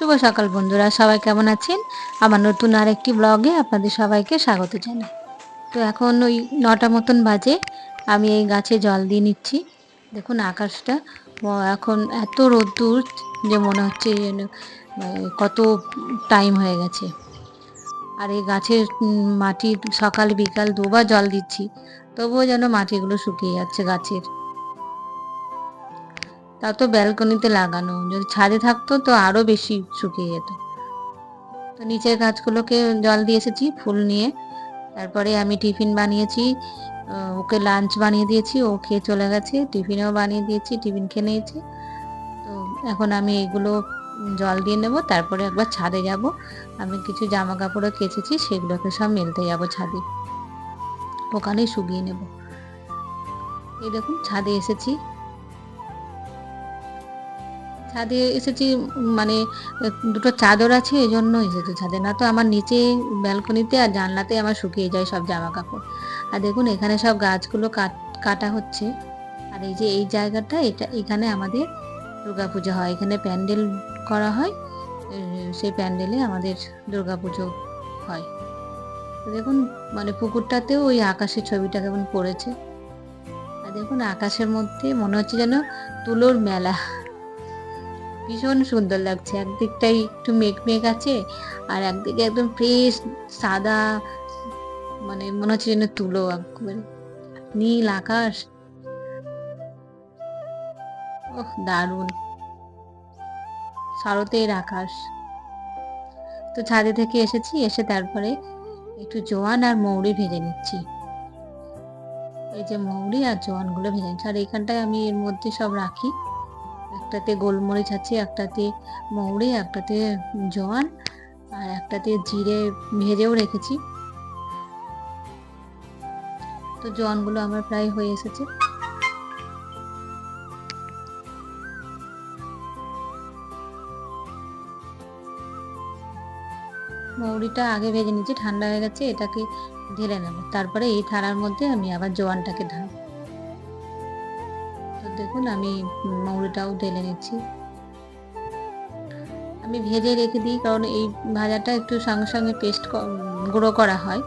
শুভ সকাল বন্ধুরা, সবাই কেমন আছেন? আমার নতুন আরেকটি ব্লগে আপনাদের সবাইকে স্বাগত জানাই। তো এখন ওই নটা মতন বাজে, আমি এই গাছে জল দিয়ে নিচ্ছি। দেখুন আকাশটা এখন এত রোদ্দুর যে মনে হচ্ছে যেন কত টাইম হয়ে গেছে। আর এই গাছের মাটি সকাল বিকাল দুবার জল দিচ্ছি, তবুও যেন মাটিগুলো শুকিয়ে যাচ্ছে গাছের। তাও তো ব্যালকনিতে লাগানো। যদি ছাদে থাকতো তো আরও বেশি শুকিয়ে যেত। তো নিচের গাছগুলোকে জল দিয়ে এসেছি ফুল নিয়ে। তারপরে আমি টিফিন বানিয়েছি। ওকে লাঞ্চ বানিয়ে দিয়েছি, ও খেয়ে চলে গেছে। টিফিনেও বানিয়ে দিয়েছি, টিফিন খেয়ে নিয়েছে। তো এখন আমি এগুলো জল দিয়ে নেব, তারপরে একবার ছাদে যাব। আমি কিছু জামা কাপড়ও কেচেছি, সেগুলোকে সব মেলতে যাব ছাদে। ওখানেই শুকিয়ে নেব। এই দেখুন, ছাদে এসেছি। ছাদে এসেছি মানে দুটো চাদর আছে এই জন্য এসেছি ছাদে। না তো আমার নিচে ব্যালকনিতে আর জানলাতে আমার শুকিয়ে যায় সব জামা কাপড় আর দেখুন, এখানে সব গাছগুলো কাট- হচ্ছে। আর এই যে এই জায়গাটা, এটা এখানে আমাদের দুর্গাপুজো হয়। এখানে প্যান্ডেল করা হয় সেই প্যান্ডেলে আমাদের দুর্গাপুজো হয়। দেখুন মানে পুকুরটাতেও ওই আকাশের ছবিটা কেমন পড়েছে। আর দেখুন, আকাশের মধ্যে মনে হচ্ছে যেন তুলোর মেলা। ভীষণ সুন্দর লাগছে। একদিকটাই একটু মেঘ মেঘ আছে আর একদিকে একদম ফ্রেশ সাদা মানে মনে হচ্ছে যেন তুলো একেবারে। নীল আকাশ। ওহ, দারুণ। শরতের আকাশ। তো ছাদে থেকে এসেছি, এসে তারপরে একটু জোয়ান আর মৌরি ভেজে নিচ্ছি। এই যে মৌরি আর জোয়ানগুলো ভেজে নিচ্ছি। আর এখানটায় আমি এর মধ্যে সব রাখি। একটাতে গোলমরিচ আছে, একটাতে মৌরি, একটাতে জোয়ান, আর একটাতে জিরে ভেজেও রেখেছি। তো জোয়ানগুলো আমার প্রায় হয়ে এসেছে। মৌরিটা আগে ভেজে নিচ্ছি ঠান্ডা হয়ে গেছে, এটাকে ঢেলে নেব। তারপরে এই থালার মধ্যে আমি আবার জোয়ানটাকে ঢালব। তো দেখুন, আমি মৌরিটাও ঢেলে নিচ্ছি। আমি ভেজে রেখে দিই, কারণ এই ভাজাটা একটু সঙ্গে সঙ্গে পেস্ট গুঁড়ো করা হয়।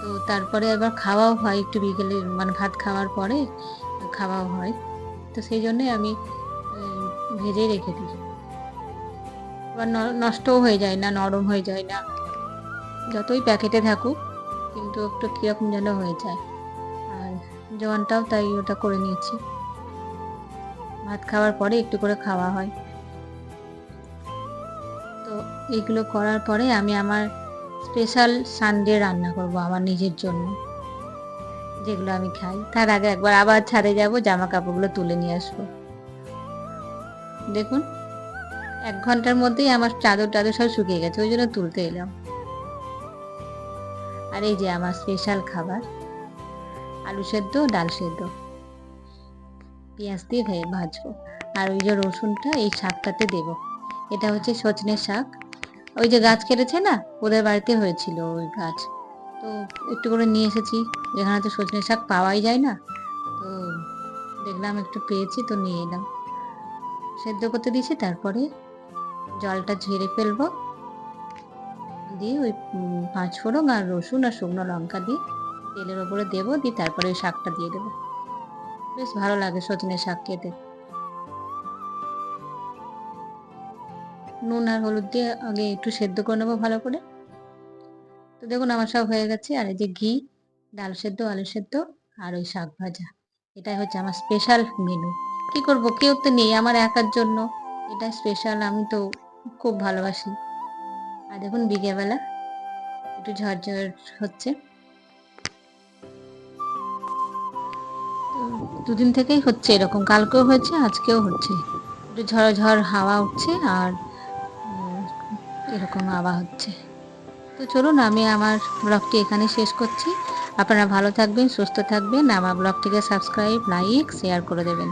তো তারপরে আবার খাওয়াও হয় একটু বিকেলে মানে ভাত খাওয়ার পরে খাওয়াও হয়। তো সেই জন্যে আমি ভেজে রেখে দিই। আবার নষ্টও হয়ে যায় না, নরম হয়ে যায় না। যতই প্যাকেটে থাকুক, কিন্তু একটু কীরকম যেন হয়ে যায়। আর জোয়ানটাও তাই ওটা করে নিয়েছি। ভাত খাওয়ার পরে একটু করে খাওয়া হয়। তো এগুলো করার পরে আমি আমার স্পেশাল সানডে রান্না করব আমার নিজের জন্য, যেগুলো আমি খাই। তার আগে একবার আবার ছাদে যাব জামা কাপড়গুলো তুলে নিয়ে আসব। দেখুন, এক ঘণ্টার মধ্যেই আমার চাদর টাদর সব শুকিয়ে গেছে, ওই জন্য তুলতে এলাম। আর এই যে আমার স্পেশাল খাবার, আলু সেদ্ধ, ডাল সেদ্ধ। পেঁয়াজ দিয়ে ভাজবো। আর ওই যে রসুনটা এই শাকটাতে দেব। এটা হচ্ছে সজনে শাক। ওই যে গাছ কেটেছে না ওদের বাড়িতে হয়েছিল ওই গাছ। তো একটু করে নিয়ে এসেছি। যেখানে তো সজনে শাক পাওয়াই যায় না। তো দেখলাম একটু পেয়েছি তো নিয়ে এলাম। সেদ্ধ করতে দিয়েছি তারপরে জলটা ঝেড়ে ফেলব। দিয়ে ওই উম, পাঁচ ফোড়ন আর রসুন আর শুকনো লঙ্কা দিয়ে তেলের ওপরে দেবো। দিয়ে তারপরে ওই শাকটা দিয়ে দেবো। বেশ ভালো লাগে সজনে শাক খেতে। নুন আর হলুদ দিয়ে আগে একটু সেদ্ধ করে নেব ভালো করে। তো দেখুন আমার সব হয়ে গেছে, আর এই যে ঘি, ডাল সেদ্ধ, আলু সেদ্ধ, আর ওই শাক ভাজা। এটাই হচ্ছে আমার স্পেশাল মেনু কি করব? কেউ তো নেই আমার একার জন্য। এটা স্পেশাল আমি তো খুব ভালোবাসি। আর দেখুন বিকেলবেলা একটু ঝরঝর হচ্ছে। দুদিন থেকেই হচ্ছে এরকম। কালকেও হয়েছে, আজকেও হচ্ছে। একটু ঝড় হাওয়া উঠছে আর এরকম হাওয়া হচ্ছে। তো চলুন, আমি আমার ব্লগটি এখানে শেষ করছি। আপনারা ভালো থাকবেন, সুস্থ থাকবেন। আমার ব্লগটিকে সাবস্ক্রাইব, লাইক, শেয়ার করে দেবেন।